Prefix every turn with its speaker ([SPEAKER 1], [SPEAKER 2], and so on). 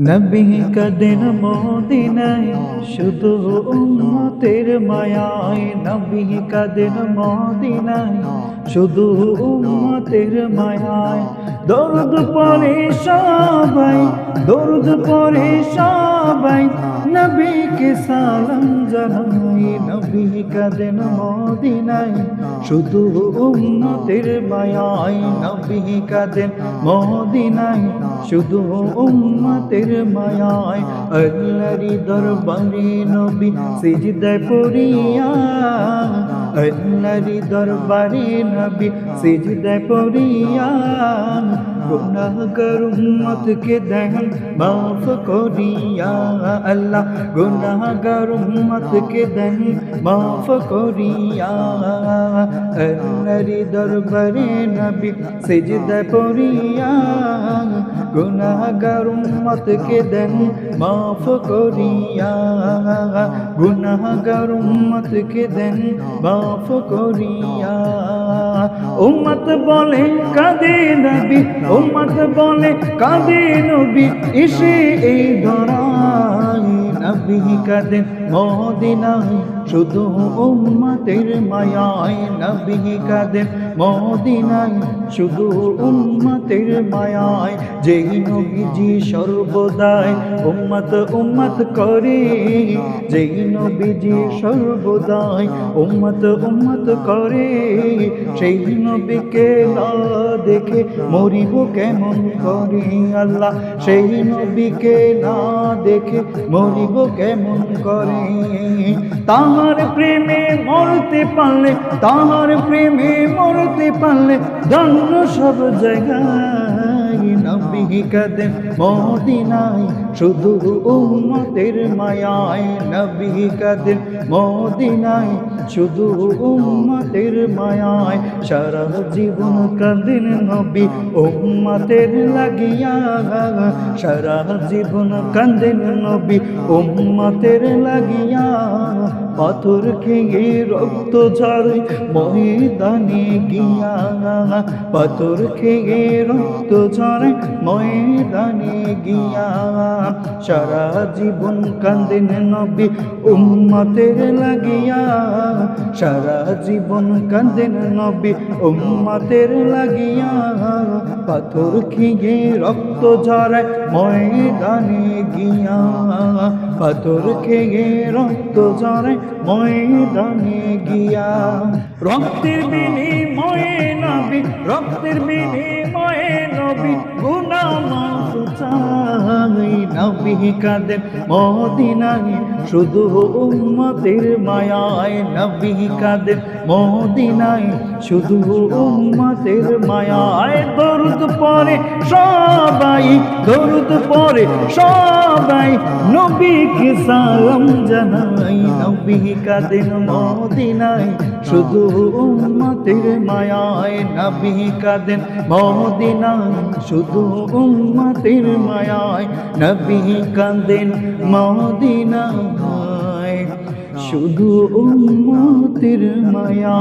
[SPEAKER 1] নবী কদিন মদিনায় শুধু উম্মতের মায়ায় নবী কদিন মদিনায় শুধু উম্মতের মায়ায় দরদ পরে সবাই দরদ পরে সবাই নবীকে সালাম জানাই নবী কদিন মদিনায় শুধু উম্মতের মায়ায় নবী কদিন মদিনায় শুধু উম্মতের মায়ায় আল্লাহরি দরবারে নবী সিজদায় পড়িয়া আল্লাহরি দরবারে নবী সিজদায় পড়িয়া গুনাহগার উম্মতকে দেন মাফ করিয়া। আল্লাহ গুনাহগার উম্মতকে দেন মাফ করিয়া। আল্লাহরি দরবারে নবী সিজদায় পড়িয়া গুনাহগার উম্মতকে দেন, মাফ করিয়া। গুনাহগার উম্মতকে দেন, মাফ করিয়া। উম্মত বলে, কাঁদে নবী। উম্মত বলে, কাঁদে নবী। এসে এই ধরাই নবী কাঁদেন মদিনায়, শুধু উম্মতের মায়ায় নবী কাঁদেন মদিনায়, শুধু উম্মতের মায়ায় যেই নবীজি সর্বদাই উম্মত উম্মত করে, যেই নবীজি সর্বদাই উম্মত উম্মত করে, সেই নবীকে না দেখে মরিব কেমন করে আল্লাহ? সেই নবীকে না দেখে মরিব কেমন করে। তাহার প্রেমে মরতে পারলে তাহার প্রেমে মরতে পারলে ধন্য সব জায়গায়। নবী কাদেম মদিনায়, শুধু উম্মতের মায়ায় নবী কাদেম মদিনায়, শুধু উম্মতের মায়ায় সারা জীবন কাঁদেন নবী, উম্মতের লাগিয়া সারা জীবন কাঁদেন নবী, উম্মতের লাগিয়া পাথর খেয়ে রক্ত ঝরে ময়দানে গিয়া পাথর খেয়ে রক্ত ঝরে ময়দানে গিয়া সারা জীবন কান্দেন নবী, উম্মতের লাগিয়া। সারা জীবন কান্দেন নবী, উম্মতের লাগিয়া। পাথর খেয়ে রক্ত ঝরে ময়দানে গিয়া। পাথর খেয়ে রক্ত ঝরে ময়দানে গিয়া। রক্তের বিনিময়ে নবী, রক্তের বিনিময়ে নবী গুনা মাফ চাই নবী কাদে মদিনায়, শুধু উম্মতের মায়ায় নবী কাদে মদিনায়, শুধু উম্মতের মায়ায় দরুদ পরে সবাই দরুদ পরে সবাই নবীকে সালাম জানাই নবী কাদের মদিনায়, শুধু উম্মতের মায়ায় নবী কাদের মদিনায়, শুধু উম্মতের মায়ায় নবী কাদের মদিনায়, শুধু উম্মতের মায়া।